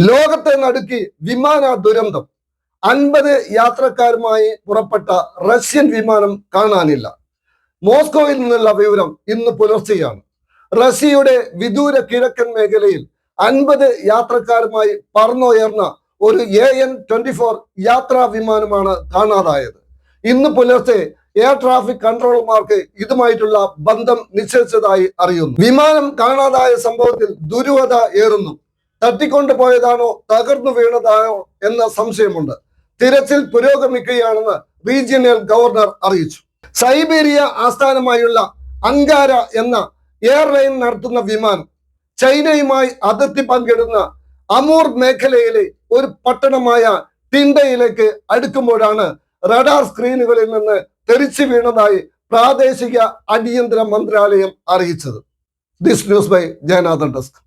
ലോകത്തെ നടുക്കി വിമാന ദുരന്തം. അൻപത് യാത്രക്കാരുമായി പുറപ്പെട്ട റഷ്യൻ വിമാനം കാണാനില്ല. മോസ്കോയിൽ നിന്നുള്ള വിവരം ഇന്ന് പുലർച്ചെയാണ്. റഷ്യയുടെ വിദൂര കിഴക്കൻ മേഖലയിൽ അൻപത് യാത്രക്കാരുമായി പറന്നുയർന്ന ഒരു എ എൻ ട്വന്റി ഫോർ യാത്രാ വിമാനമാണ് കാണാതായത്. ഇന്ന് പുലർച്ചെ എയർ ട്രാഫിക് കൺട്രോളർമാർക്ക് ഇതുമായിട്ടുള്ള ബന്ധം നിശ്ചയിച്ചതായി അറിയുന്നു. വിമാനം കാണാതായ സംഭവത്തിൽ ദുരൂഹത ഏറുന്നു. തട്ടിക്കൊണ്ടുപോയതാണോ തകർന്നു വീണതാണോ എന്ന സംശയമുണ്ട്. തിരച്ചിൽ പുരോഗമിക്കുകയാണെന്ന് റീജിയണൽ ഗവർണർ അറിയിച്ചു. സൈബീരിയ ആസ്ഥാനമായുള്ള അങ്കാര എന്ന എയർലൈൻ നടത്തുന്ന വിമാനം ചൈനയുമായി അതിർത്തി പങ്കിടുന്ന അമൂർ മേഖലയിലെ ഒരു പട്ടണമായ ടിൻഡയിലേക്ക് അടുക്കുമ്പോഴാണ് റഡാർ സ്ക്രീനുകളിൽ നിന്ന് തെറിച്ചു വീണതായി പ്രാദേശിക അടിയന്തര മന്ത്രാലയം അറിയിച്ചത്. This news by Jayanathan desk